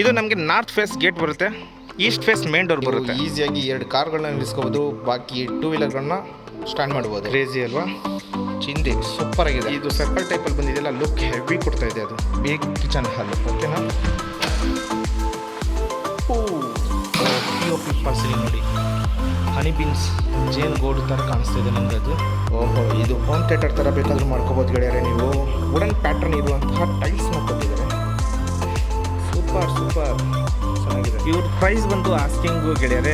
ಇದು ನಮಗೆ north face gate ಬರುತ್ತೆ ಈಸ್ಟ್ ಫೇಸ್ ಮೇನ್ ಡೋರ್ ಬರುತ್ತೆ. ಈಸಿಯಾಗಿ ಎರಡು ಕಾರ್ಗಳನ್ನ ನಿಲ್ಲಿಸ್ಕೋಬೋದು ಬಾಕಿ ಟೂ ವೀಲರ್ಗಳನ್ನ ಸ್ಟ್ಯಾಂಡ್ ಮಾಡ್ಬೋದು. ಕ್ರೇಜಿ ಅಲ್ವಾ? ಚಿಂದಿ ಸೂಪರ್ ಆಗಿದೆ. ಇದು ಸರ್ಕಲ್ ಟೈಪಲ್ಲಿ ಬಂದಿದೆಯಲ್ಲ ಲುಕ್ ಹೆವಿ ಕೊಡ್ತಾ ಇದೆ ಅದು. ಬೇಗ ಕಿಚನ್ ಹಾಲ್ ಓಕೆನಾ ಪಿ ಪಾರ್ಸಲಿ ನೋಡಿ. ಹನಿ ಬೀನ್ಸ್ ಜೇನ್ ಗೋಲ್ಡ್ ಥರ ಕಾಣಿಸ್ತಾ ಇದೆ ನಮ್ಗೆ ಅದು. ಓಹೋ ಇದು ಹೋಮ್ ಥಿಯೇಟರ್ ಥರ ಬೇಕಾದ್ರೂ ಮಾಡ್ಕೋಬೋದು ಗೆಳೆಯರೆ ನೀವು. ವುಡನ್ ಪ್ಯಾಟರ್ನ್ ಇರುವಂತಹ ಟೈಲ್ಸ್ನ ಕೊಟ್ಟಿದ್ದಾರೆ ಸೂಪರ್ ಸೂಪರ್ ಚೆನ್ನಾಗಿದೆ. ಇವ್ರ ಪ್ರೈಸ್ ಬಂದು ಆಸ್ಕಿಂಗು ಗೆಳೆಯರೆ.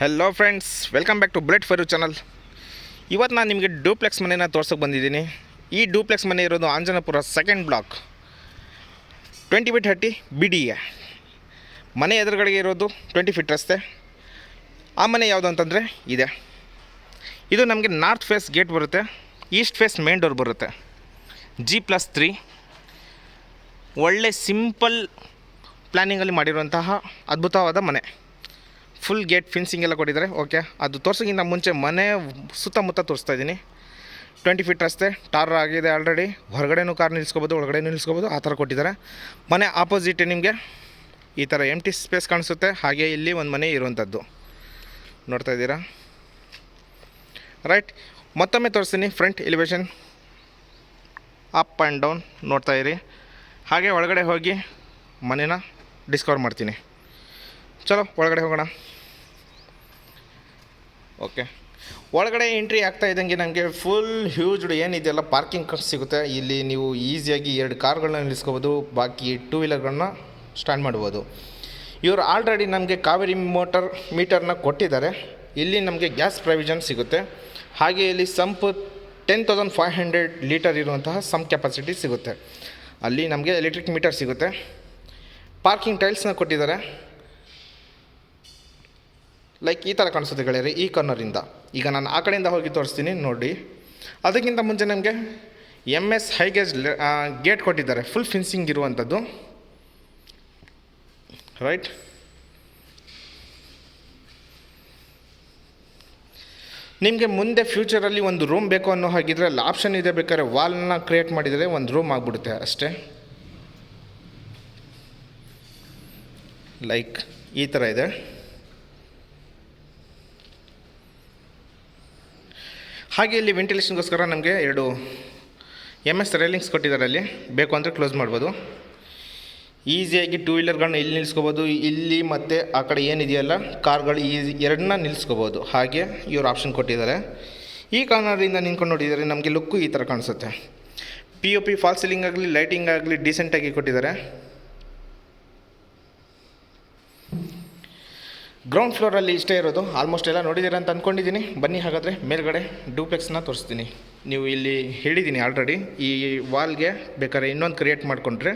Hello friends welcome back to blood for you channel ಇವತ್ತು ನಾನು ನಿಮಗೆ ಡೂಪ್ಲೆಕ್ಸ್ ಮನೆನ ತೋರ್ಸೋಕೆ ಬಂದಿದ್ದೀನಿ. ಈ ಡೂಪ್ಲೆಕ್ಸ್ ಮನೆ ಇರೋದು Anjanapura second block twenty by thirty B D A ಮನೆ ಎದುರುಗಡೆಗೆ ಇರೋದು ಟ್ವೆಂಟಿ ಫಿಟ್ ರಸ್ತೆ. ಆ ಮನೆ ಯಾವುದು ಅಂತಂದರೆ ಇದೆ. ಇದು ನಮಗೆ ನಾರ್ತ್ ಫೇಸ್ ಗೇಟ್ ಬರುತ್ತೆ ಈಸ್ಟ್ ಫೇಸ್ ಮೇನ್ ಡೋರ್ ಬರುತ್ತೆ. G plus three. ಒಳ್ಳೆ ಸಿಂಪಲ್ ಪ್ಲ್ಯಾನಿಂಗಲ್ಲಿ ಮಾಡಿರುವಂತಹ ಅದ್ಭುತವಾದ ಮನೆ. ಫುಲ್ ಗೇಟ್ ಫಿನ್ಸಿಂಗ್ ಎಲ್ಲ ಕೊಟ್ಟಿದ್ದಾರೆ. ಓಕೆ ಅದು ತೋರ್ಸೋಕ್ಕಿಂತ ಮುಂಚೆ ಮನೆ ಸುತ್ತಮುತ್ತ ತೋರಿಸ್ತಾ ಇದ್ದೀನಿ. ಟ್ವೆಂಟಿ ಫೀಟ್ ರಸ್ತೆ ಟಾರ್ ಆಗಿದೆ ಆಲ್ರೆಡಿ ಹೊರಗಡೆನೂ ಕಾರ್ ನಿಲ್ಲಿಸ್ಕೋಬೋದು ಒಳಗಡೆ ನಿಲ್ಲಿಸ್ಕೋಬೋದು, ಆ ಥರ ಕೊಟ್ಟಿದ್ದಾರೆ. ಮನೆ ಆಪೋಸಿಟ್ ನಿಮಗೆ ಈ ಥರ ಎಂ ಟಿ ಸ್ಪೇಸ್ ಕಾಣಿಸುತ್ತೆ. ಹಾಗೆ ಇಲ್ಲಿ ಒಂದು ಮನೆ ಇರುವಂಥದ್ದು ನೋಡ್ತಾ ಇದ್ದೀರಾ? ರೈಟ್ ಮತ್ತೊಮ್ಮೆ ತೋರಿಸ್ತೀನಿ front elevation up and down ನೋಡ್ತಾ ಇರಿ. ಹಾಗೆ ಒಳಗಡೆ ಹೋಗಿ ಮನೇನ ಡಿಸ್ಕವರ್ ಮಾಡ್ತೀನಿ. ಚಲೋ, ಒಳಗಡೆ ಹೋಗೋಣ. ಓಕೆ ಒಳಗಡೆ ಎಂಟ್ರಿ ಆಗ್ತಾ ಇದ್ದಂಗೆ ನಮಗೆ ಫುಲ್ ಹ್ಯೂಜ್ಡ್ ಏನಿದೆಯಲ್ಲ ಪಾರ್ಕಿಂಗ್ ಸಿಗುತ್ತೆ. ಇಲ್ಲಿ ನೀವು ಈಸಿಯಾಗಿ ಎರಡು ಕಾರ್ಗಳನ್ನ ನಿಲ್ಲಿಸ್ಕೋಬೋದು, ಬಾಕಿ ಟೂ ವೀಲರ್ಗಳನ್ನ ಸ್ಟ್ಯಾಂಡ್ ಮಾಡ್ಬೋದು. ಇವರು ಆಲ್ರೆಡಿ ನಮಗೆ ಕಾವೇರಿ ಮೋಟರ್ ಮೀಟರ್ನ ಕೊಟ್ಟಿದ್ದಾರೆ. ಇಲ್ಲಿ ನಮಗೆ ಗ್ಯಾಸ್ ಪ್ರೊವಿಷನ್ ಸಿಗುತ್ತೆ. ಹಾಗೆ ಇಲ್ಲಿ sump ten thousand five hundred litre ಇರುವಂತಹ ಸಮ್ ಕೆಪಾಸಿಟಿ ಸಿಗುತ್ತೆ. ಅಲ್ಲಿ ನಮಗೆ ಎಲೆಕ್ಟ್ರಿಕ್ ಮೀಟರ್ ಸಿಗುತ್ತೆ. ಪಾರ್ಕಿಂಗ್ ಟೈಲ್ಸ್ನ ಕೊಟ್ಟಿದ್ದಾರೆ. ಲೈಕ್ ಈ ಥರ ಕಾಣಿಸುತ್ತೆ ಗೆಳೆಯರಿ, ಈ ಕಾರ್ನರಿಂದ ಈಗ ನಾನು ಆ ಕಡೆಯಿಂದ ಹೋಗಿ ತೋರಿಸ್ತೀನಿ, ನೋಡಿ. ಅದಕ್ಕಿಂತ ಮುಂಚೆ ನಮಗೆ M S high gauge gate ಕೊಟ್ಟಿದ್ದಾರೆ. ಫುಲ್ ಫಿನ್ಸಿಂಗ್ ಇರುವಂಥದ್ದು ರೈಟ್ ನಿಮಗೆ ಮುಂದೆ ಫ್ಯೂಚರಲ್ಲಿ ಒಂದು ರೂಮ್ ಬೇಕು ಅನ್ನೋ ಹಾಗಿದ್ರೆ ಅಲ್ಲಿ ಆಪ್ಷನ್ ಇದೆ ಬೇಕಾದ್ರೆ ವಾಲ್ನ ಕ್ರಿಯೇಟ್ ಮಾಡಿದರೆ ಒಂದು ರೂಮ್ ಆಗಿಬಿಡುತ್ತೆ ಅಷ್ಟೇ. ಲೈಕ್ ಈ ಥರ ಇದೆ. ಹಾಗೆ ಇಲ್ಲಿ ವೆಂಟಿಲೇಷನ್ಗೋಸ್ಕರ ನಮಗೆ ಎರಡು ಎಂ ಎಸ್ ರೈಲಿಂಗ್ಸ್ ಕೊಟ್ಟಿದ್ದಾರೆ ಅಲ್ಲಿ. ಬೇಕು ಅಂದರೆ ಕ್ಲೋಸ್ ಮಾಡ್ಬೋದು. ಈಸಿಯಾಗಿ ಟೂ ವೀಲರ್ಗಳನ್ನ ಇಲ್ಲಿ ನಿಲ್ಲಿಸ್ಕೋಬೋದು ಇಲ್ಲಿ ಮತ್ತು ಆ ಕಡೆ ಏನಿದೆಯಲ್ಲ? ಕಾರ್ಗಳು ಈಸಿ ಎರಡನ್ನ ನಿಲ್ಲಿಸ್ಕೋಬೋದು ಹಾಗೆ ಇವರು ಆಪ್ಷನ್ ಕೊಟ್ಟಿದ್ದಾರೆ. ಈ ಕಾರ್ನರಿಂದ ನಿಂತ್ಕೊಂಡು ನೋಡಿದರೆ ನಮಗೆ ಲುಕ್ಕು ಈ ಥರ ಕಾಣಿಸುತ್ತೆ. P O P fall ceiling ಆಗಲಿ ಲೈಟಿಂಗ್ ಆಗಲಿ ಡೀಸೆಂಟಾಗಿ ಕೊಟ್ಟಿದ್ದಾರೆ. ಗ್ರೌಂಡ್ ಫ್ಲೋರಲ್ಲಿ ಇಷ್ಟೇ ಇರೋದು. ಆಲ್ಮೋಸ್ಟ್ ಎಲ್ಲ ನೋಡಿದ್ದೀರ ಅಂತ ಅಂದ್ಕೊಂಡಿದ್ದೀನಿ ಬನ್ನಿ ಹಾಗಾದರೆ ಮೇಲ್ಗಡೆ ಡೂಪ್ಲೆಕ್ಸ್ನ ತೋರಿಸ್ತೀನಿ. ನೀವು ಇಲ್ಲಿ ಹೇಳಿದ್ದೀನಿ ಆಲ್ರೆಡಿ ಈ ವಾಲ್ಗೆ ಬೇಕಾದ್ರೆ ಇನ್ನೊಂದು ಕ್ರಿಯೇಟ್ ಮಾಡಿಕೊಂಡ್ರೆ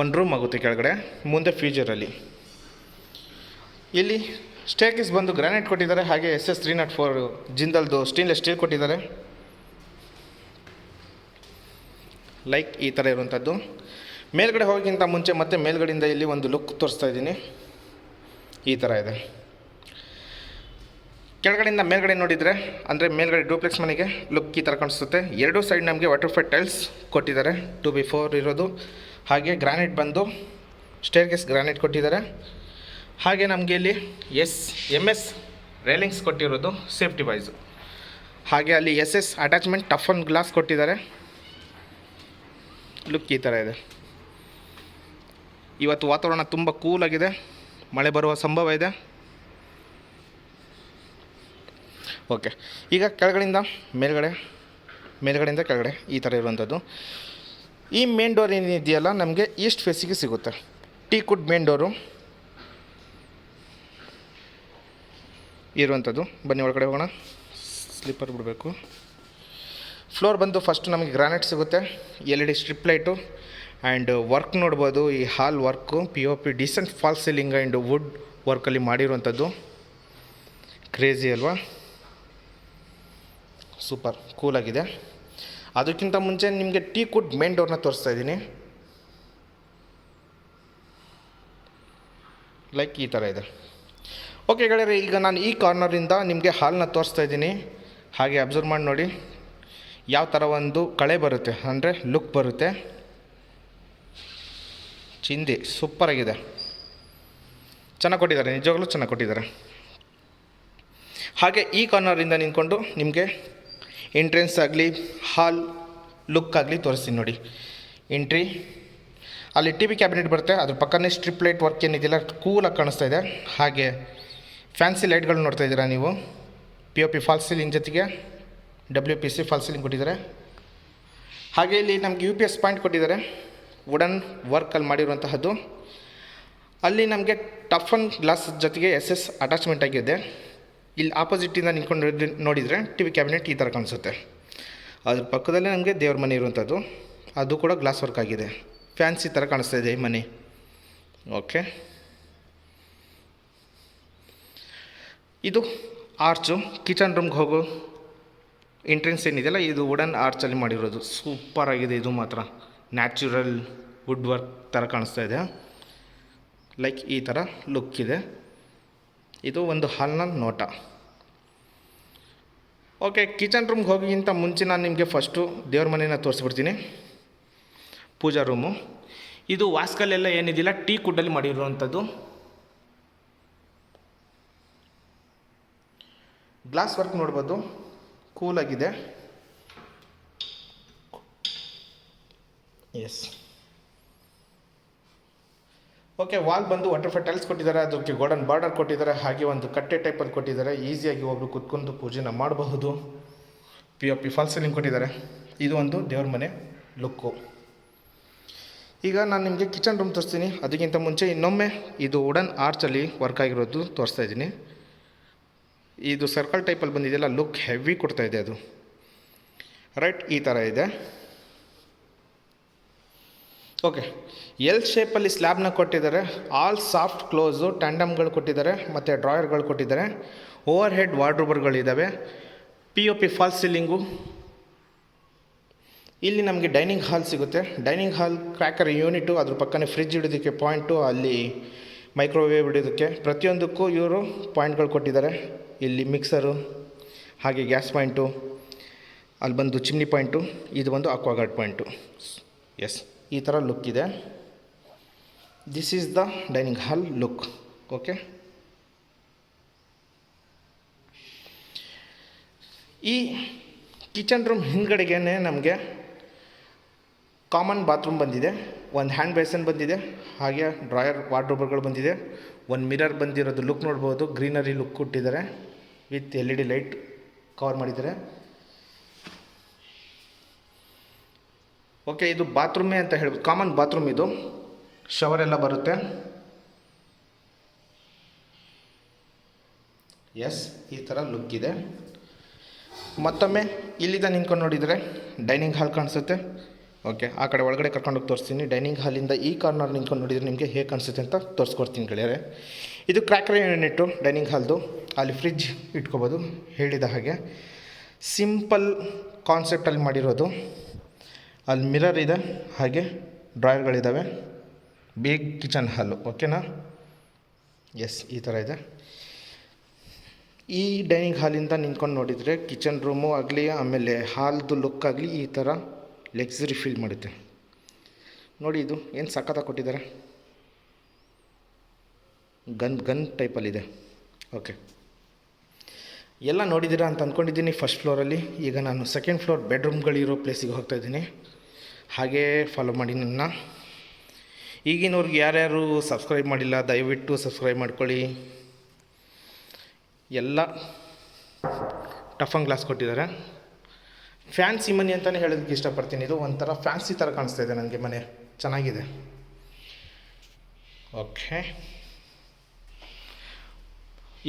ಒಂದು ರೂಮ್ ಆಗುತ್ತೆ ಕೆಳಗಡೆ, ಮುಂದೆ ಫ್ಯೂಚರಲ್ಲಿ ಇಲ್ಲಿ ಸ್ಟೇಕಿಸ್ ಬಂದು ಗ್ರಾನೈಟ್ ಕೊಟ್ಟಿದ್ದಾರೆ, ಹಾಗೆ S S three naught four ಜಿಂದಲ್ದು stainless steel ಕೊಟ್ಟಿದ್ದಾರೆ. ಲೈಕ್ ಈ ಥರ ಇರುವಂಥದ್ದು ಮೇಲ್ಗಡೆ ಹೋಗೋಕ್ಕಿಂತ ಮುಂಚೆ ಮತ್ತೆ ಮೇಲ್ಗಡೆಯಿಂದ ಇಲ್ಲಿ ಒಂದು ಲುಕ್ ತೋರಿಸ್ತಾ ಇದ್ದೀನಿ. ಈ ಥರ ಇದೆ. ಕೆಳಗಡೆಯಿಂದ ಮೇಲ್ಗಡೆ ನೋಡಿದರೆ, ಅಂದರೆ ಮೇಲ್ಗಡೆ ಡೂಪ್ಲೆಕ್ಸ್ ಮನೆಗೆ ಲುಕ್ ಈ ಥರ ಕಾಣಿಸುತ್ತೆ. ಎರಡೂ ಸೈಡ್ ನಮಗೆ ವಾಟರ್ ಫೈಟ್ ಟೈಲ್ಸ್ ಕೊಟ್ಟಿದ್ದಾರೆ. ಟು ಬಿ ಫೋರ್ ಇರೋದು. ಹಾಗೆ ಗ್ರಾನೈಟ್ ಬಂದು ಸ್ಟೇರ್ಗೆಸ್ ಗ್ರಾನೈಟ್ ಕೊಟ್ಟಿದ್ದಾರೆ. ಹಾಗೆ ನಮಗೆ ಇಲ್ಲಿ ಎಸ್ ಎಂ ಎಸ್ ರೇಲಿಂಗ್ಸ್ ಕೊಟ್ಟಿರೋದು ಸೇಫ್ಟಿ ವೈಸು ಹಾಗೆ ಅಲ್ಲಿ S S attachment toughen glass ಕೊಟ್ಟಿದ್ದಾರೆ. ಲುಕ್ ಈ ಥರ ಇದೆ. ಇವತ್ತು ವಾತಾವರಣ ತುಂಬ ಕೂಲಾಗಿದೆ ಮಳೆ ಬರುವ ಸಂಭವ ಇದೆ. ಓಕೆ ಈಗ ಕೆಳಗಡೆಯಿಂದ ಮೇಲ್ಗಡೆ, ಮೇಲ್ಗಡೆಯಿಂದ ಕೆಳಗಡೆ ಈ ಥರ ಇರುವಂಥದ್ದು. ಈ ಮೇನ್ ಡೋರ್ ಏನಿದೆಯಲ್ಲ, ನಮಗೆ ಈಸ್ಟ್ ಫೇಸಿಗೆ ಸಿಗುತ್ತೆ. ಟೀ ಕುಡ್ ಮೇನ್ ಡೋರು ಇರುವಂಥದ್ದು. ಬನ್ನಿ ಒಳಗಡೆ ಹೋಗೋಣ. ಸ್ಲೀಪರ್ ಬಿಡಬೇಕು. ಫ್ಲೋರ್ ಬಂದು ಫಸ್ಟ್ ನಮಗೆ ಗ್ರಾನೈಟ್ ಸಿಗುತ್ತೆ. L E D strip light and work ನೋಡ್ಬೋದು. ಈ hall work P O P decent fall ceiling and wood ವರ್ಕಲ್ಲಿ ಮಾಡಿರುವಂಥದ್ದು. ಕ್ರೇಜಿ ಅಲ್ವಾ? ಸೂಪರ್ ಕೂಲಾಗಿದೆ ಅದಕ್ಕಿಂತ ಮುಂಚೆ ನಿಮಗೆ ಟೀ ಕುಡ್ ಮೇನ್ ಡೋರ್ನ ತೋರಿಸ್ತಾ ಇದ್ದೀನಿ. ಲೈಕ್ ಈ ಥರ ಇದೆ. ಓಕೆ ಗೆಳೆಯರೆ, ಈಗ ನಾನು ಈ ಕಾರ್ನರಿಂದ ನಿಮಗೆ ಹಾಲನ್ನ ತೋರಿಸ್ತಾ ಇದ್ದೀನಿ. ಹಾಗೆ ಅಬ್ಸರ್ವ್ ಮಾಡಿ ನೋಡಿ. ಯಾವ ಥರ ಒಂದು ಕಳೆ ಬರುತ್ತೆ, ಅಂದರೆ ಲುಕ್ ಬರುತ್ತೆ. ಚಿಂದಿ ಸೂಪರಾಗಿದೆ ಚೆನ್ನಾಗಿ ಕೊಟ್ಟಿದ್ದಾರೆ, ನಿಜವಾಗ್ಲೂ ಚೆನ್ನಾಗಿ ಕೊಟ್ಟಿದ್ದಾರೆ. ಹಾಗೆ ಈ ಕಾರ್ನರಿಂದ ನಿಂತ್ಕೊಂಡು ನಿಮಗೆ ಎಂಟ್ರೆನ್ಸ್ ಆಗಲಿ, ಹಾಲ್, ಲುಕ್ ಆಗಲಿ ತೋರಿಸ್ತೀನಿ ನೋಡಿ. ಎಂಟ್ರಿ ಅಲ್ಲಿ ಟಿ ವಿ ಕ್ಯಾಬಿನೆಟ್ ಬರುತ್ತೆ, ಅದ್ರ ಪಕ್ಕನೇ ಸ್ಟ್ರಿಪ್ ಲೈಟ್ ವರ್ಕ್ ಏನಿದೆಯಲ್ಲ ಕೂಲಾಗಿ ಕಾಣಿಸ್ತಾ ಇದೆ. ಹಾಗೆ ಫ್ಯಾನ್ಸಿ ಲೈಟ್ಗಳು ನೋಡ್ತಾ ಇದ್ದೀರಾ ನೀವು. P O P fall ceiling ಜೊತೆಗೆ W P C fall ceiling ಕೊಟ್ಟಿದ್ದಾರೆ. ಹಾಗೆ ಇಲ್ಲಿ ನಮಗೆ ಯು ಪಿ ಎಸ್ ಪಾಯಿಂಟ್ ಕೊಟ್ಟಿದ್ದಾರೆ ವುಡನ್ ವರ್ಕಲ್ಲಿ ಮಾಡಿರುವಂತಹದ್ದು. ಅಲ್ಲಿ ನಮಗೆ ಟಫನ್ ಗ್ಲಾಸ್ ಜೊತೆಗೆ ಎಸ್ ಎಸ್ ಅಟ್ಯಾಚ್ಮೆಂಟ್ ಆಗಿದೆ. ಇಲ್ಲಿ ಆಪೋಸಿಟಿಂದ ನಿಂತ್ಕೊಂಡು ನೋಡಿದರೆ ಟಿ ವಿ ಕ್ಯಾಬಿನೆಟ್ ಈ ಥರ ಕಾಣಿಸುತ್ತೆ. ಅದ್ರ ಪಕ್ಕದಲ್ಲೇ ನಮಗೆ ದೇವ್ರ ಮನೆ ಇರುವಂಥದ್ದು. ಅದು ಕೂಡ ಗ್ಲಾಸ್ ವರ್ಕ್ ಆಗಿದೆ. ಫ್ಯಾನ್ಸಿ ಥರ ಕಾಣಿಸ್ತಾ ಇದೆ ಈ ಮನೆ. ಓಕೆ ಇದು ಆರ್ಚು ಕಿಚನ್ ರೂಮ್ಗೆ ಹೋಗೋ ಎಂಟ್ರೆನ್ಸ್ ಏನಿದೆಯಲ್ಲ, ಇದು ವುಡನ್ ಆರ್ಚಲ್ಲಿ ಮಾಡಿರೋದು. ಸೂಪರ್ ಆಗಿದೆ ಇದು ಮಾತ್ರ. ನ್ಯಾಚುರಲ್ ವುಡ್ ವರ್ಕ್ ಥರ ಕಾಣಿಸ್ತಾ ಇದೆ. ಲೈಕ್ ಈ ಥರ ಲುಕ್ ಇದೆ. ಇದು ಒಂದು ಹಾಲ್ನ ನೋಟ. ಓಕೆ ಕಿಚನ್ ರೂಮ್ಗೆ ಹೋಗಿಗಿಂತ ಮುಂಚೆ ನಾನು ನಿಮಗೆ ಫಸ್ಟು ದೇವ್ರ ಮನೆನ ತೋರಿಸ್ಬಿಡ್ತೀನಿ. ಪೂಜಾ ರೂಮು ಇದು ವಾಸ್ಕಲ್ಲೆಲ್ಲ ಏನಿದಿಲ್ಲ, ಟೀ ಕುಡ್ಡಲ್ಲಿ ಮಾಡಿರುವಂಥದ್ದು. ಗ್ಲಾಸ್ ವರ್ಕ್ ನೋಡ್ಬೋದು. ಕೂಲಾಗಿದೆ ಎಸ್ ಓಕೆ ವಾಲ್ ಬಂದು ವಾಟರ್ ಟೈಲ್ಸ್ ಕೊಟ್ಟಿದ್ದಾರೆ, ಅದಕ್ಕೆ ಗೋಲ್ಡನ್ ಬಾರ್ಡರ್ ಕೊಟ್ಟಿದ್ದಾರೆ, ಹಾಗೆ ಒಂದು ಕಟ್ಟೆ ಟೈಪಲ್ಲಿ ಕೊಟ್ಟಿದ್ದಾರೆ. ಈಸಿಯಾಗಿ ಒಬ್ಬರು ಕುತ್ಕೊಂಡು ಪೂಜೆನ ಮಾಡಬಹುದು. P O P fall ceiling ಕೊಟ್ಟಿದ್ದಾರೆ. ಇದು ಒಂದು ದೇವ್ರ ಮನೆ ಲುಕ್ಕು ಈಗ ನಾನು ನಿಮಗೆ ಕಿಚನ್ ರೂಮ್ ತೋರಿಸ್ತೀನಿ. ಅದಕ್ಕಿಂತ ಮುಂಚೆ ಇನ್ನೊಮ್ಮೆ ಇದು ವುಡನ್ ಆರ್ಚಲ್ಲಿ ವರ್ಕ್ ಆಗಿರೋದು ತೋರಿಸ್ತಾ ಇದ್ದೀನಿ. ಇದು ಸರ್ಕಲ್ ಟೈಪಲ್ಲಿ ಬಂದಿದೆಯಲ್ಲ ಲುಕ್ ಹೆವಿ ಕೊಡ್ತಾ ಇದೆ ಅದು. ರೈಟ್ ಈ ಥರ ಇದೆ. ಓಕೆ. ಎಲ್ ಶೇಪಲ್ಲಿ ಸ್ಲ್ಯಾಬ್ನ ಕೊಟ್ಟಿದ್ದಾರೆ. ಆಲ್ ಸಾಫ್ಟ್ ಕ್ಲೋಸು ಟ್ಯಾಂಡಮ್ಗಳು ಕೊಟ್ಟಿದ್ದಾರೆ. ಮತ್ತು ಡ್ರಾಯರ್ಗಳು ಕೊಟ್ಟಿದ್ದಾರೆ. Over head ವಾರ್ಡ್ರೂಬರ್ಗಳಿದ್ದಾವೆ P O P fall ceiling ಇಲ್ಲಿ ನಮಗೆ ಡೈನಿಂಗ್ ಹಾಲ್ ಸಿಗುತ್ತೆ. ಡೈನಿಂಗ್ ಹಾಲ್ ಕ್ರ್ಯಾಕರ್ ಯೂನಿಟು ಅದ್ರ ಪಕ್ಕನೇ ಫ್ರಿಜ್ ಹಿಡಿದಕ್ಕೆ ಪಾಯಿಂಟು ಅಲ್ಲಿ ಮೈಕ್ರೋವೇವ್ ಇಡೋದಕ್ಕೆ. ಪ್ರತಿಯೊಂದಕ್ಕೂ ಇವರು ಪಾಯಿಂಟ್ಗಳು ಕೊಟ್ಟಿದ್ದಾರೆ. ಇಲ್ಲಿ ಮಿಕ್ಸರು ಹಾಗೆ ಗ್ಯಾಸ್ ಪಾಯಿಂಟು ಅಲ್ಲಿ ಬಂದು ಚಿಮ್ನಿ ಪಾಯಿಂಟು ಇದು ಬಂದು ಅಕ್ವಾಗಾರ್ಡ್ ಪಾಯಿಂಟು ಎಸ್ ಈ ಥರ ಲುಕ್ ಇದೆ. This is the dining hall look okay ಈ ಕಿಚನ್ ರೂಮ್ ಹಿಂದ್ಗಡೆಗೇ ನಮಗೆ ಕಾಮನ್ ಬಾತ್ರೂಮ್ ಬಂದಿದೆ. ಒಂದು ಹ್ಯಾಂಡ್ ಬೇಸನ್ ಬಂದಿದೆ, ಹಾಗೆ ಡ್ರಾಯರ್ ವಾರ್ಡ್ರೋಬರ್ಗಳು ಬಂದಿದೆ. ಒಂದು ಮಿರರ್ ಬಂದಿರೋದು ಲುಕ್ ನೋಡ್ಬೋದು ಗ್ರೀನರಿ ಲುಕ್ ಕೊಟ್ಟಿದ್ದಾರೆ. With L E D light cover ಮಾಡಿದ್ದಾರೆ. ಓಕೆ ಇದು ಬಾತ್ರೂಮೇ ಅಂತ ಹೇಳ್ಬೋದು. ಕಾಮನ್ ಬಾತ್ರೂಮ್ ಇದು. ಶವರ್ ಎಲ್ಲ ಬರುತ್ತೆ. ಎಸ್ ಈ ಥರ ಲುಕ್ ಇದೆ. ಮತ್ತೊಮ್ಮೆ ಇಲ್ಲಿಂದ ನಿಂತ್ಕೊಂಡು ನೋಡಿದರೆ ಡೈನಿಂಗ್ ಹಾಲ್ ಕಾಣಿಸುತ್ತೆ. ಓಕೆ ಆ ಕಡೆ ಒಳಗಡೆ ಕರ್ಕೊಂಡೋಗಿ ತೋರಿಸ್ತೀನಿ. ಡೈನಿಂಗ್ ಹಾಲಿಂದ ಈ ಕಾರ್ನರ್ ನಿಂತ್ಕೊಂಡು ನೋಡಿದರೆ ನಿಮಗೆ ಹೇಗೆ ಕಾಣಿಸುತ್ತೆ ಅಂತ ತೋರಿಸ್ಕೊಡ್ತೀನಿ ಗೆಳೆಯರೆ. ಇದು ಕ್ರ್ಯಾಕರ್ ಯೂನಿಟ್ಟು ಡೈನಿಂಗ್ ಹಾಲ್ದು ಅಲ್ಲಿ ಫ್ರಿಜ್ ಇಟ್ಕೋಬೋದು. ಹೇಳಿದ ಹಾಗೆ. ಸಿಂಪಲ್ ಕಾನ್ಸೆಪ್ಟಲ್ಲಿ ಮಾಡಿರೋದು. ಅಲ್ಲಿ ಮಿರರ್ ಇದೆ, ಹಾಗೆ ಡ್ರಾಯರ್ಗಳಿದ್ದಾವೆ ಬಿಗ್ ಕಿಚನ್ ಹಾಲು ಓಕೆನಾ ಎಸ್ ಈ ಥರ ಇದೆ. ಈ ಡೈನಿಂಗ್ ಹಾಲಿಂದ ನಿಂತ್ಕೊಂಡು ನೋಡಿದರೆ ಕಿಚನ್ ರೂಮು ಆಗಲಿ, ಆಮೇಲೆ ಹಾಲ್ದು ಲುಕ್ ಆಗಲಿ ಈ ಥರ ಲೆಕ್ಸುರಿ ಫೀಲ್ ಮಾಡುತ್ತೆ. ನೋಡಿ ಇದು, ಏನು ಸಖತ್ತಾಗಿ ಕೊಟ್ಟಿದ್ದಾರೆ ಗನ್ ಗನ್ ಟೈಪಲ್ಲಿದೆ ಓಕೆ ಎಲ್ಲ ನೋಡಿದ್ದೀರಾ ಅಂತ ಅಂದ್ಕೊಂಡಿದ್ದೀನಿ ಫಸ್ಟ್ ಫ್ಲೋರಲ್ಲಿ ಈಗ ನಾನು ಸೆಕೆಂಡ್ ಫ್ಲೋರ್ ಬೆಡ್ರೂಮ್ಗಳಿರೋ ಪ್ಲೇಸಿಗೆ ಹೋಗ್ತಾ ಇದ್ದೀನಿ. ಹಾಗೇ ಫಾಲೋ ಮಾಡಿ ನನ್ನ. ಈಗಿನವ್ರಿಗೆ ಯಾರ್ಯಾರು ಸಬ್ಸ್ಕ್ರೈಬ್ ಮಾಡಿಲ್ಲ, ದಯವಿಟ್ಟು ಸಬ್ಸ್ಕ್ರೈಬ್ ಮಾಡ್ಕೊಳ್ಳಿ. ಎಲ್ಲ ಟಫನ್ ಗ್ಲಾಸ್ ಕೊಟ್ಟಿದ್ದಾರೆ. ಫ್ಯಾನ್ಸಿ ಮನೆ ಅಂತಲೇ ಹೇಳೋದಕ್ಕೆ ಇಷ್ಟಪಡ್ತೀನಿ. ಇದು ಒಂಥರ ಫ್ಯಾನ್ಸಿ ಥರ ಕಾಣಿಸ್ತಾ ಇದೆ ನನಗೆ ಮನೆ. ಚೆನ್ನಾಗಿದೆ. ಓಕೆ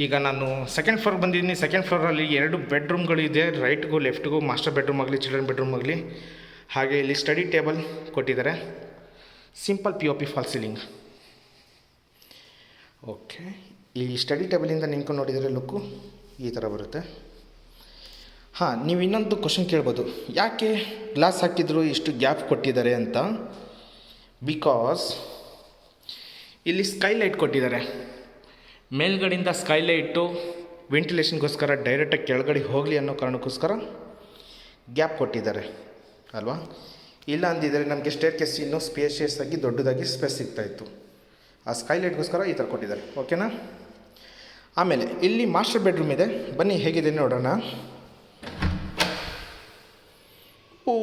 ಈಗ ನಾನು ಸೆಕೆಂಡ್ ಫ್ಲೋರ್ ಬಂದಿದ್ದೀನಿ. ಸೆಕೆಂಡ್ ಫ್ಲೋರಲ್ಲಿ ಎರಡು ಬೆಡ್ರೂಮ್ಗಳಿದೆ ರೈಟ್ಗೂ ಲೆಫ್ಟ್ಗೂ ಮಾಸ್ಟರ್ ಬೆಡ್ರೂಮ್ ಆಗಲಿ ಚಿಲ್ಡ್ರನ್ ಬೆಡ್ರೂಮ್ ಆಗಲಿ. ಹಾಗೆ ಇಲ್ಲಿ ಸ್ಟಡಿ ಟೇಬಲ್ ಕೊಟ್ಟಿದ್ದಾರೆ. Simple P O P fall ceiling okay ಈ ಸ್ಟಡಿ ಟೇಬಲಿಂದ ನಿಂತ್ಕೊಂಡು ನೋಡಿದರೆ ಲುಕ್ಕು ಈ ಥರ ಬರುತ್ತೆ. ಹಾಂ, ನೀವು ಇನ್ನೊಂದು ಕ್ವಶನ್ ಕೇಳ್ಬೋದು. ಯಾಕೆ ಗ್ಲಾಸ್ ಹಾಕಿದ್ರು ಇಷ್ಟು ಗ್ಯಾಪ್ ಕೊಟ್ಟಿದ್ದಾರೆ ಅಂತ? ಬಿಕಾಸ್ ಇಲ್ಲಿ ಸ್ಕೈಲೈಟ್ ಕೊಟ್ಟಿದ್ದಾರೆ. ಮೇಲ್ಗಡೆಯಿಂದ ಸ್ಕೈಲೈಟು ವೆಂಟಿಲೇಷನ್ಗೋಸ್ಕರ ಡೈರೆಕ್ಟಾಗಿ ಕೆಳಗಡೆ ಹೋಗಲಿ ಅನ್ನೋ ಕಾರಣಕ್ಕೋಸ್ಕರ ಗ್ಯಾಪ್ ಕೊಟ್ಟಿದ್ದಾರೆ. ಅಲ್ವಾ? ಇಲ್ಲ ಅಂದಿದ್ರೆ ನಮಗೆ ಸ್ಟೇರ್ ಕೇಸ್ ಇನ್ನೂ ಸ್ಪೇಷಿಯಸ್ ಆಗಿ ದೊಡ್ಡದಾಗಿ ಸ್ಪೇಸ್ ಸಿಗ್ತಾಯಿತ್ತು ಆ ಸ್ಕೈಲೈಟ್ಗೋಸ್ಕರ ಈ ಥರ ಕೊಟ್ಟಿದ್ದಾರೆ. ಓಕೆನಾ ಆಮೇಲೆ ಇಲ್ಲಿ ಮಾಸ್ಟರ್ ಬೆಡ್ರೂಮ್ ಇದೆ. ಬನ್ನಿ, ಹೇಗಿದೆ ನೋಡೋಣ. ಓ!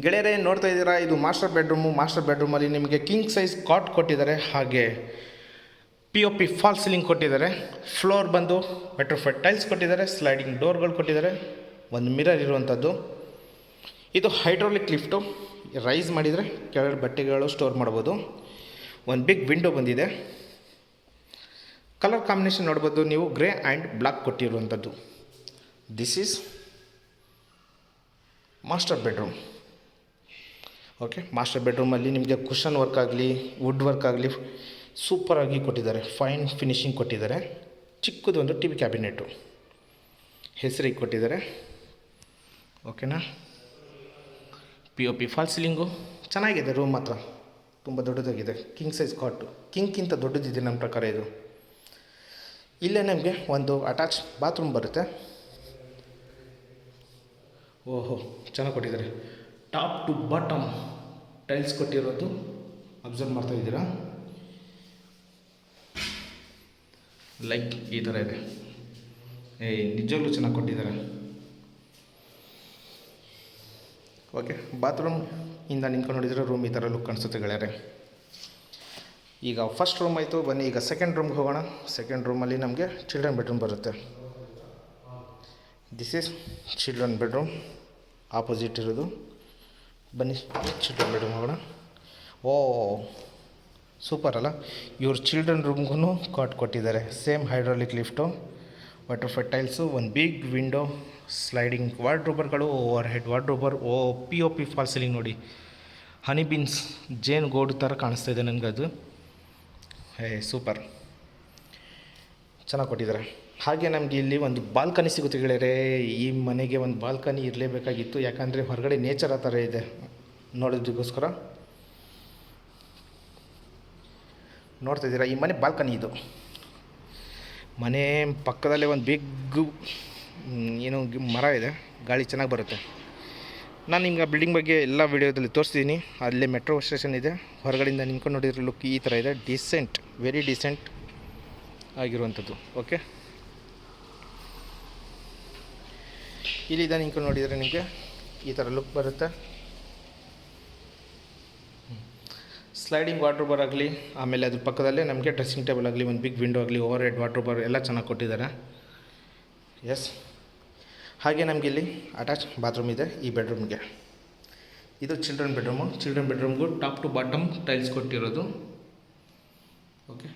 ಗೆಳೆಯರೇ, ನೋಡ್ತಾ ಇದ್ದೀರಾ? ಇದು ಮಾಸ್ಟರ್ ಬೆಡ್ರೂಮು ಮಾಸ್ಟರ್ ಬೆಡ್ರೂಮಲ್ಲಿ ನಿಮಗೆ ಕಿಂಗ್ ಸೈಜ್ ಕಾಟ್ ಕೊಟ್ಟಿದ್ದಾರೆ. ಹಾಗೆ P O P fall ceiling ಕೊಟ್ಟಿದ್ದಾರೆ. ಫ್ಲೋರ್ ಬಂದು ಮೆಟ್ರೋಫೆಟ್ ಟೈಲ್ಸ್ ಕೊಟ್ಟಿದ್ದಾರೆ. ಸ್ಲೈಡಿಂಗ್ ಡೋರ್ಗಳು ಕೊಟ್ಟಿದ್ದಾರೆ. ಒಂದು ಮಿರರ್ ಇರುವಂಥದ್ದು. ಇದು ಹೈಡ್ರೋಲಿಕ್ ಲಿಫ್ಟು. ರೈಸ್ ಮಾಡಿದರೆ ಕೆಳಗಡೆ ಬಟ್ಟೆಗಳು ಸ್ಟೋರ್ ಮಾಡ್ಬೋದು. ಒಂದು ಬಿಗ್ ವಿಂಡೋ ಬಂದಿದೆ. ಕಲರ್ ಕಾಂಬಿನೇಷನ್ ನೋಡ್ಬೋದು. ನೀವು ಗ್ರೇ ಆ್ಯಂಡ್ ಬ್ಲ್ಯಾಕ್ ಕೊಟ್ಟಿರುವಂಥದ್ದು. This is master bedroom okay master ಬೆಡ್ರೂಮಲ್ಲಿ ನಿಮಗೆ ಕುಷನ್ ವರ್ಕ್ ಆಗಲಿ ವುಡ್ ವರ್ಕ್ ಆಗಲಿ ಸೂಪರಾಗಿ ಕೊಟ್ಟಿದ್ದಾರೆ. ಫೈನ್ ಫಿನಿಶಿಂಗ್ ಕೊಟ್ಟಿದ್ದಾರೆ. ಚಿಕ್ಕದೊಂದು ಟಿ ವಿ ಕ್ಯಾಬಿನೆಟು ಹೆಸರಿಗೆ ಕೊಟ್ಟಿದ್ದಾರೆ. ಓಕೆನಾ P O P fall ceiling ಚೆನ್ನಾಗಿದೆ ರೂಮ್ ಮಾತ್ರ ತುಂಬ ದೊಡ್ಡದಾಗಿದೆ. ಕಿಂಗ್ ಸೈಜ್ ಕಾಟು ಕಿಂಗ್ಕಿಂತ ದೊಡ್ಡದಿದೆ ನಮ್ಮ ಪ್ರಕಾರ ಇದು. ಇಲ್ಲೇ ನಮಗೆ ಒಂದು ಅಟ್ಯಾಚ್ ಬಾತ್ರೂಮ್ ಬರುತ್ತೆ. ಓಹೋ ಚೆನ್ನಾಗಿ ಕೊಟ್ಟಿದ್ದಾರೆ. ಟಾಪ್ ಟು ಬಾಟಮ್ ಟೈಲ್ಸ್ ಕೊಟ್ಟಿರೋದು ಅಬ್ಸರ್ವ್ ಮಾಡ್ತಾ ಇದ್ದೀರಾ? ಲೈಕ್ ಈ ಥರ ಇದೆ. ಏಯ್ ನಿಜವಾಗ್ಲೂ ಚೆನ್ನಾಗಿ ಕೊಟ್ಟಿದ್ದಾರೆ. ಓಕೆ ಬಾತ್ರೂಮ್ ಇಂದ ನಿಂತ್ಕೊಂಡು ನೋಡಿದರೆ ರೂಮ್ ಈ ಥರ ಲುಕ್ ಕಾಣಿಸುತ್ತೆ ಗೆಳೆಯರೆ. ಈಗ ಫಸ್ಟ್ ರೂಮ್ ಆಯಿತು, ಬನ್ನಿ, ಈಗ ಸೆಕೆಂಡ್ ರೂಮ್ಗೆ ಹೋಗೋಣ. ಸೆಕೆಂಡ್ ರೂಮಲ್ಲಿ ನಮಗೆ ಚಿಲ್ಡ್ರನ್ ಬೆಡ್ರೂಮ್ ಬರುತ್ತೆ. This is children bedroom opposite ಇರೋದು. ಬನ್ನಿ ಚಿಲ್ಡ್ರನ್ ಬೆಡ್ರೂಮ್ ಹೋಗೋಣ. ಓ ಸೂಪರ್ ಅಲ್ಲ. ಇವ್ರ ಚಿಲ್ಡ್ರನ್ ರೂಮ್ಗೂ ಕಾಟ್ ಕೊಟ್ಟಿದ್ದಾರೆ. Same hydraulic lift water tiles ಒಂದು big window sliding ವಾರ್ಡ್ರೋಬರ್ಗಳು over head wardrobe oh P O P fall ceiling ನೋಡಿ. ಹನಿ ಬೀನ್ಸ್ ಜೇನು ಗೋಡು ಥರ ಕಾಣಿಸ್ತಾ ಇದೆ ನನಗೆ ಅದು. ಏ ಸೂಪರ್ ಚೆನ್ನಾಗಿ ಕೊಟ್ಟಿದ್ದಾರೆ. ಹಾಗೆ ನಮಗೆ ಇಲ್ಲಿ ಒಂದು ಬಾಲ್ಕನಿ ಸಿಗುತ್ತೆ ಗೆಳೆಯರೆ. ಈ ಮನೆಗೆ ಒಂದು ಬಾಲ್ಕನಿ ಇರಲೇಬೇಕಾಗಿತ್ತು. ಯಾಕಂದರೆ ಹೊರಗಡೆ ನೇಚರ್ ಆ ಥರ ಇದೆ. ನೋಡೋದಕ್ಕೋಸ್ಕರ. ನೋಡ್ತಾ ಇದ್ದೀರಾ? ಈ ಮನೆ ಬಾಲ್ಕನಿ ಇದು. ಮನೆ ಪಕ್ಕದಲ್ಲೇ ಒಂದು ಬಿಗ್ ಏನೋ ಮರ ಇದೆ. ಗಾಳಿ ಚೆನ್ನಾಗಿ ಬರುತ್ತೆ. ನಾನು ನಿಮ್ಗೆ ಆ ಬಿಲ್ಡಿಂಗ್ ಬಗ್ಗೆ ಎಲ್ಲ ವೀಡಿಯೋದಲ್ಲಿ ತೋರಿಸ್ತೀನಿ. ಅಲ್ಲೇ ಮೆಟ್ರೋ ಸ್ಟೇಷನ್ ಇದೆ. ಹೊರಗಡೆಯಿಂದ ನಿಂತ್ಕೊಂಡು ನೋಡಿದ್ರೆ ಲುಕ್ ಈ ಥರ ಇದೆ. ಡಿಸೆಂಟ್ ವೆರಿ ಡಿಸೆಂಟ್ ಆಗಿರುವಂಥದ್ದು. ಓಕೆ ಇಲ್ಲಿಂದ ನಿಂತ್ಕೊಂಡು ನೋಡಿದರೆ ನಿಮಗೆ ಈ ಥರ ಲುಕ್ ಬರುತ್ತೆ. ಸ್ಲೈಡಿಂಗ್ ವಾಟ್ರ್ ಆಗಲಿ, ಆಮೇಲೆ ಅದ್ರ ಪಕ್ಕದಲ್ಲೇ ನಮಗೆ ಡ್ರೆಸ್ಸಿಂಗ್ ಟೇಬಲ್ ಆಗಲಿ, ಒಂದು ಬಿಗ್ ವಿಂಡೋ ಆಗಲಿ ಓವರ್ ಹೆಡ್ ವಾಟ್ರ್ ಬಾರ್ ಎಲ್ಲ ಚೆನ್ನಾಗಿ ಕೊಟ್ಟಿದ್ದಾರೆ. ಎಸ್ ಹಾಗೆ ನಮಗೆ ಇಲ್ಲಿ ಅಟ್ಯಾಚ್ ಬಾತ್ರೂಮ್ ಇದೆ ಈ ಬೆಡ್ರೂಮ್ಗೆ ಇದು ಚಿಲ್ಡ್ರನ್ ಬೆಡ್ರೂಮು ಚಿಲ್ಡ್ರನ್ ಬೆಡ್ರೂಮ್ಗೂ ಟಾಪ್ ಟು ಬಾಟಮ್ ಟೈಲ್ಸ್ ಕೊಟ್ಟಿರೋದು. ಓಕೆ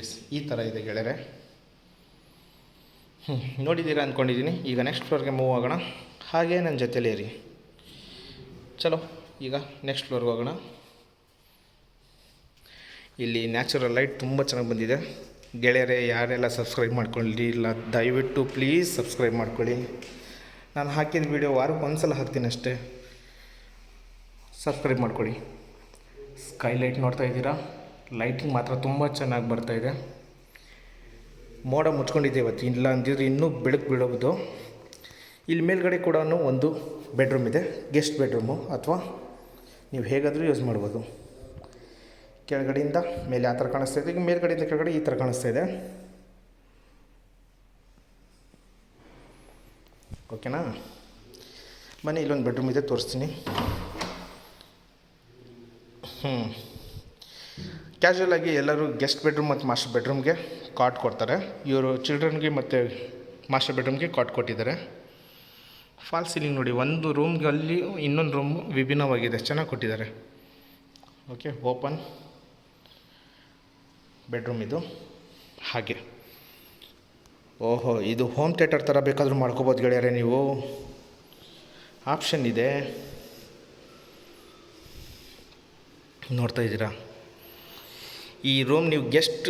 ಎಸ್ ಈ ಥರ ಇದೆ ಗೆಳೆಯರೆ. ಹ್ಞೂ ನೋಡಿದ್ದೀರಾ ಅಂದ್ಕೊಂಡಿದ್ದೀನಿ ಈಗ ನೆಕ್ಸ್ಟ್ ಫ್ಲೋರ್ಗೆ ಮೂವ್ ಆಗೋಣ. ಹಾಗೆ ನನ್ನ ಜೊತೆಲೇ ಇರಿ. ಚಲೋ, ಈಗ ನೆಕ್ಸ್ಟ್ ಫ್ಲೋರ್ಗೆ ಹೋಗೋಣ. ಇಲ್ಲಿ ನ್ಯಾಚುರಲ್ ಲೈಟ್ ತುಂಬ ಚೆನ್ನಾಗಿ ಬಂದಿದೆ. ಗೆಳೆಯರೇ, ಯಾರೆಲ್ಲ ಸಬ್ಸ್ಕ್ರೈಬ್ ಮಾಡ್ಕೊಳ್ಳಿ ಇಲ್ಲ, ದಯವಿಟ್ಟು ಪ್ಲೀಸ್ ಸಬ್ಸ್ಕ್ರೈಬ್ ಮಾಡ್ಕೊಳ್ಳಿ. ನಾನು ಹಾಕಿದ ವಿಡಿಯೋ ವಾರಕ್ಕೆ ಒಂದು ಸಲ ಹಾಕ್ತೀನಿ ಅಷ್ಟೇ ಸಬ್ಸ್ಕ್ರೈಬ್ ಮಾಡ್ಕೊಳ್ಳಿ. ಸ್ಕೈ ಲೈಟ್ ನೋಡ್ತಾ ಇದ್ದೀರಾ? ಲೈಟಿಂಗ್ ಮಾತ್ರ ತುಂಬ ಚೆನ್ನಾಗಿ ಬರ್ತಾ ಇದೆ. ಮೋಡ ಮುಚ್ಕೊಂಡಿದ್ದೆ ಇವತ್ತು. ಇಲ್ಲ ಅಂದಿದ್ರೆ ಇನ್ನೂ ಬೆಳಕು ಬೀಳೋದು. ಇಲ್ಲಿ ಮೇಲ್ಗಡೆ ಕೂಡ ಒಂದು ಬೆಡ್ರೂಮ್ ಇದೆ. ಗೆಸ್ಟ್ ಬೆಡ್ರೂಮು ಅಥವಾ ನೀವು ಹೇಗಾದರೂ ಯೂಸ್ ಮಾಡ್ಬೋದು. ಕೆಳಗಡೆಯಿಂದ ಮೇಲೆ ಆ ಥರ ಕಾಣಿಸ್ತಾ ಇದೆ. ಈಗ ಮೇಲ್ಗಡೆಯಿಂದ ಕೆಳಗಡೆ ಈ ಥರ ಕಾಣಿಸ್ತಾ ಇದೆ. ಓಕೆನಾ ಬನ್ನಿ, ಇಲ್ಲೊಂದು ಬೆಡ್ರೂಮ್ ಇದೆ, ತೋರಿಸ್ತೀನಿ. ಹ್ಞೂ ಕ್ಯಾಶುವಲ್ ಆಗಿ ಎಲ್ಲರೂ ಗೆಸ್ಟ್ ಬೆಡ್ರೂಮ್ ಮತ್ತು ಮಾಸ್ಟರ್ ಬೆಡ್ರೂಮ್ಗೆ ಕಾಟ್ ಕೊಡ್ತಾರೆ. ಇವರು ಚಿಲ್ಡ್ರನ್ಗೆ ಮತ್ತು ಮಾಸ್ಟರ್ ಬೆಡ್ರೂಮ್ಗೆ ಕಾಟ್ ಕೊಟ್ಟಿದ್ದಾರೆ. ಫಾಲ್ ಸೀಲಿಂಗ್ ನೋಡಿ, ಒಂದು ರೂಮ್ಗೆ ಅಲ್ಲಿ ಇನ್ನೊಂದು ರೂಮ್ ವಿಭಿನ್ನವಾಗಿದೆ. ಚೆನ್ನಾಗಿ ಕೊಟ್ಟಿದ್ದಾರೆ. ಓಕೆ ಓಪನ್ ಬೆಡ್ರೂಮ್ ಇದು. ಹಾಗೆ. ಓಹೋ ಇದು ಹೋಮ್ ಥಿಯೇಟರ್ ಥರ ಬೇಕಾದರೂ ಮಾಡ್ಕೋಬೋದು ಗೆಳೆಯರೆ ನೀವು. ಆಪ್ಷನ್ ಇದೆ. ನೋಡ್ತಾ ಇದ್ದೀರಾ? ಈ ರೂಮ್ ನೀವು ಗೆಸ್ಟ್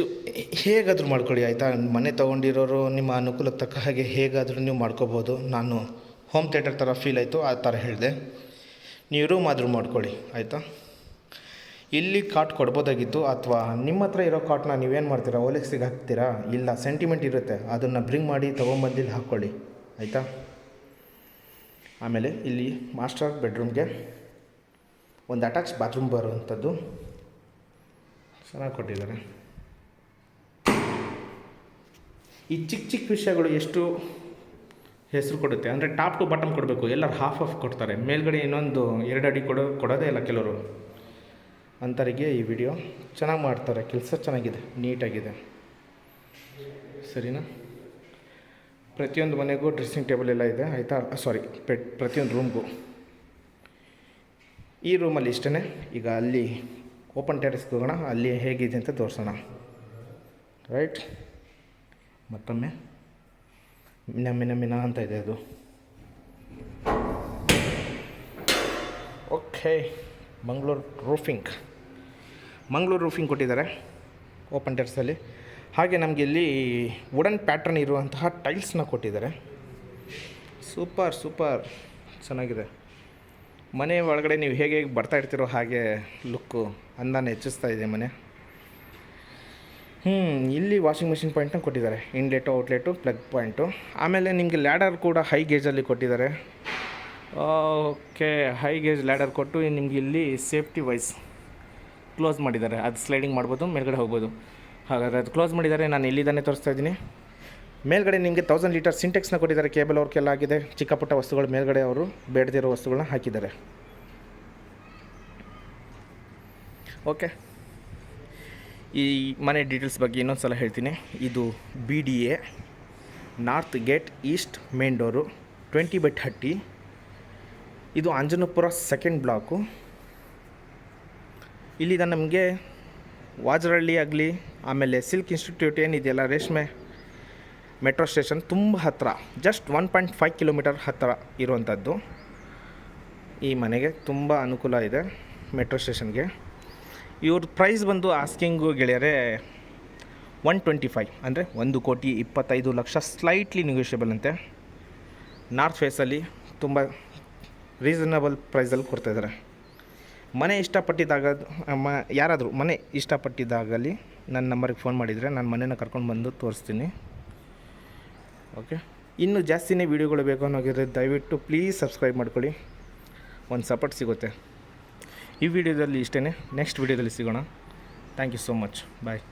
ಹೇಗಾದರೂ ಮಾಡ್ಕೊಳ್ಳಿ ಆಯಿತಾ? ಮನೆ ತೊಗೊಂಡಿರೋರು ನಿಮ್ಮ ಅನುಕೂಲಕ್ಕೆ ತಕ್ಕ ಹಾಗೆ ಹೇಗಾದರೂ ನೀವು ಮಾಡ್ಕೋಬೋದು. ನಾನು ಹೋಮ್ ಥಿಯೇಟರ್ ಥರ ಫೀಲ್ ಆಯಿತು ಆ ಥರ ಹೇಳಿದೆ. ನೀವು ರೂಮ್ ಆದರೂ ಮಾಡ್ಕೊಳ್ಳಿ ಆಯಿತಾ? ಇಲ್ಲಿ ಕಾಟ್ ಕೊಡ್ಬೋದಾಗಿತ್ತು ಅಥವಾ ನಿಮ್ಮ ಹತ್ರ ಇರೋ ಕಾಟ್ನ ನೀವೇನು ಮಾಡ್ತೀರಾ? ಓಲೆಕ್ಸಿಗೆ ಹಾಕ್ತೀರಾ? ಇಲ್ಲ ಸೆಂಟಿಮೆಂಟ್ ಇರುತ್ತೆ. ಅದನ್ನು ಬ್ರಿಂಗ್ ಮಾಡಿ ತೊಗೊಂಬಂದಿಲ್ಲಿ ಹಾಕ್ಕೊಳ್ಳಿ. ಆಯಿತಾ? ಆಮೇಲೆ ಇಲ್ಲಿ ಮಾಸ್ಟರ್ ಬೆಡ್ರೂಮ್ಗೆ ಒಂದು ಅಟ್ಯಾಚ್ ಬಾತ್ರೂಮ್ ಬರುವಂಥದ್ದು ಚೆನ್ನಾಗಿ ಕೊಟ್ಟಿದ್ದಾರೆ. ಈ ಚಿಕ್ಕ ಚಿಕ್ಕ ವಿಷಯಗಳು ಎಷ್ಟು ಹೆಸರು ಕೊಡುತ್ತೆ? ಅಂದರೆ ಟಾಪ್ ಟು ಬಾಟಮ್ ಕೊಡಬೇಕು. ಎಲ್ಲರೂ ಹಾಫ್ ಆಫ್ ಕೊಡ್ತಾರೆ. ಮೇಲ್ಗಡೆ ಇನ್ನೊಂದು ಎರಡು ಅಡಿ ಕೊಡೋ ಕೊಡೋದೇ ಇಲ್ಲ ಕೆಲವರು. ಅಂಥವರಿಗೆ ಈ ವಿಡಿಯೋ ಚೆನ್ನಾಗಿ ಮಾಡ್ತಾರೆ, ಕೆಲಸ ಚೆನ್ನಾಗಿದೆ, ನೀಟಾಗಿದೆ. ಸರಿನಾ? ಪ್ರತಿಯೊಂದು ಮನೆಗೂ ಡ್ರೆಸ್ಸಿಂಗ್ ಟೇಬಲ್ ಎಲ್ಲ ಇದೆ, ಆಯಿತಾ? ಸಾರಿ ಪ್ರತಿಯೊಂದು ರೂಮ್ಗೂ ಈ ರೂಮಲ್ಲಿ ಇಷ್ಟೇ ಈಗ ಅಲ್ಲಿ ಓಪನ್ ಟೆರೆಸ್ಗೆ ಹೋಗೋಣ, ಅಲ್ಲಿ ಹೇಗಿದೆ ಅಂತ ತೋರಿಸೋಣ. ರೈಟ್ ಮತ್ತೊಮ್ಮೆ. ಮಿನ ಮಿನ ಮಿನ ಅಂತ ಇದೆ ಅದು. Okay Mangaluru roofing Mangaluru roofing ಕೊಟ್ಟಿದ್ದಾರೆ ಓಪನ್ ಟೆರ್ಸಲ್ಲಿ ಹಾಗೆ ನಮಗೆ ಇಲ್ಲಿ ವುಡನ್ ಪ್ಯಾಟ್ರನ್ ಇರುವಂತಹ ಟೈಲ್ಸ್ನ ಕೊಟ್ಟಿದ್ದಾರೆ. ಸೂಪರ್ ಸೂಪರ್ ಚೆನ್ನಾಗಿದೆ. ಮನೆ ಒಳಗಡೆ ನೀವು ಹೇಗೆ ಹೇಗೆ ಬರ್ತಾ ಇರ್ತೀರೋ ಹಾಗೆ ಲುಕ್ಕು ಅಂದಾನ ಹೆಚ್ಚಿಸ್ತಾ ಇದೆ ಮನೆ. ಹ್ಞೂ ಇಲ್ಲಿ ವಾಷಿಂಗ್ ಮಿಷಿನ್ ಪಾಯಿಂಟ್ನ ಕೊಟ್ಟಿದ್ದಾರೆ. ಇನ್ಲೆಟು ಔಟ್ಲೆಟು ಪ್ಲಗ್ ಪಾಯಿಂಟು ಆಮೇಲೆ ನಿಮಗೆ ಲ್ಯಾಡರ್ ಕೂಡ ಹೈ ಗೇಜಲ್ಲಿ ಕೊಟ್ಟಿದ್ದಾರೆ. ಓಕೆ ಹೈ ಗೇಜ್ ಲ್ಯಾಡರ್ ಕೊಟ್ಟು ನಿಮಗೆ ಇಲ್ಲಿ ಸೇಫ್ಟಿ ವೈಸ್ ಕ್ಲೋಸ್ ಮಾಡಿದ್ದಾರೆ. ಅದು ಸ್ಲೈಡಿಂಗ್ ಮಾಡ್ಬೋದು, ಮೇಲ್ಗಡೆ ಹೋಗ್ಬೋದು. ಹಾಗಾದರೆ ಅದು ಕ್ಲೋಸ್ ಮಾಡಿದ್ದಾರೆ, ನಾನು ಎಲ್ಲಿದ್ದಾನೆ ತೋರಿಸ್ತಾ ಇದ್ದೀನಿ. ಮೇಲ್ಗಡೆ ನಿಮಗೆ ತೌಸಂಡ್ ಲೀಟರ್ ಸಿಂಟೆಕ್ಸ್ನ ಕೊಟ್ಟಿದ್ದಾರೆ ಕೇಬಲ್ ವರ್ಕೆಲ್ಲ ಆಗಿದೆ. ಚಿಕ್ಕ ಪುಟ್ಟ ವಸ್ತುಗಳು ಮೇಲ್ಗಡೆ ಅವರು ಬೇಡದಿರೋ ವಸ್ತುಗಳನ್ನ ಹಾಕಿದ್ದಾರೆ. ಓಕೆ ಈ ಮನೆ ಡೀಟೇಲ್ಸ್ ಬಗ್ಗೆ ಇನ್ನೊಂದು ಸಲ ಹೇಳ್ತೀನಿ. ಇದು B D A north gate east main door twenty by thirty ಇದು ಅಂಜನಪುರ ಸೆಕೆಂಡ್ ಬ್ಲಾಕು ಇಲ್ಲಿದ ನಮಗೆ ವಾಜರಳ್ಳಿ ಆಗಲಿ, ಆಮೇಲೆ ಸಿಲ್ಕ್ ಇನ್ಸ್ಟಿಟ್ಯೂಟ್ ಏನಿದೆಯಲ್ಲ, ರೇಷ್ಮೆ ಮೆಟ್ರೋ ಸ್ಟೇಷನ್ ತುಂಬ ಹತ್ತಿರ just one point five kilometre ಹತ್ತಿರ ಇರುವಂಥದ್ದು. ಈ ಮನೆಗೆ ತುಂಬ ಅನುಕೂಲ ಇದೆ ಮೆಟ್ರೋ ಸ್ಟೇಷನ್ಗೆ. ಇವ್ರ ಪ್ರೈಸ್ ಬಂದು ಆಸ್ಕಿಂಗು ಗೆಳೆಯರೆ ಒನ್ ಟ್ವೆಂಟಿ ಫೈವ್ ಅಂದರೆ ಒಂದು ಕೋಟಿ ಇಪ್ಪತ್ತೈದು ಲಕ್ಷ ಸ್ಲೈಟ್ಲಿ ನೆಗೋಷಿಯಬಲ್ ಅಂತೆ. ನಾರ್ತ್ ಫೇಸಲ್ಲಿ ತುಂಬ ರೀಸನಬಲ್ ಪ್ರೈಸಲ್ಲಿ ಕೊಡ್ತಾಯಿದ್ದಾರೆ ಮನೆ ಇಷ್ಟಪಟ್ಟಿದ್ದಾಗ ಮ, ಯಾರಾದರೂ ಮನೆ ಇಷ್ಟಪಟ್ಟಿದ್ದಾಗಲಿ ನನ್ನ ನಂಬರಿಗೆ ಫೋನ್ ಮಾಡಿದರೆ ನಾನು ಮನೇನ ಕರ್ಕೊಂಡು ಬಂದು ತೋರಿಸ್ತೀನಿ. ಓಕೆ? ಇನ್ನೂ ಜಾಸ್ತಿನೇ ವೀಡಿಯೋಗಳು ಬೇಕು ಅನ್ನೋಗಿದ್ರೆ ದಯವಿಟ್ಟು ಪ್ಲೀಸ್ ಸಬ್ಸ್ಕ್ರೈಬ್ ಮಾಡ್ಕೊಳ್ಳಿ. ಒಂದು ಸಪೋರ್ಟ್ ಸಿಗುತ್ತೆ. ಈ ವಿಡಿಯೋದಲ್ಲಿ ಇಷ್ಟೇ ನೆಕ್ಸ್ಟ್ ವಿಡಿಯೋದಲ್ಲಿ ಸಿಗೋಣ. Thank you so much. Bye.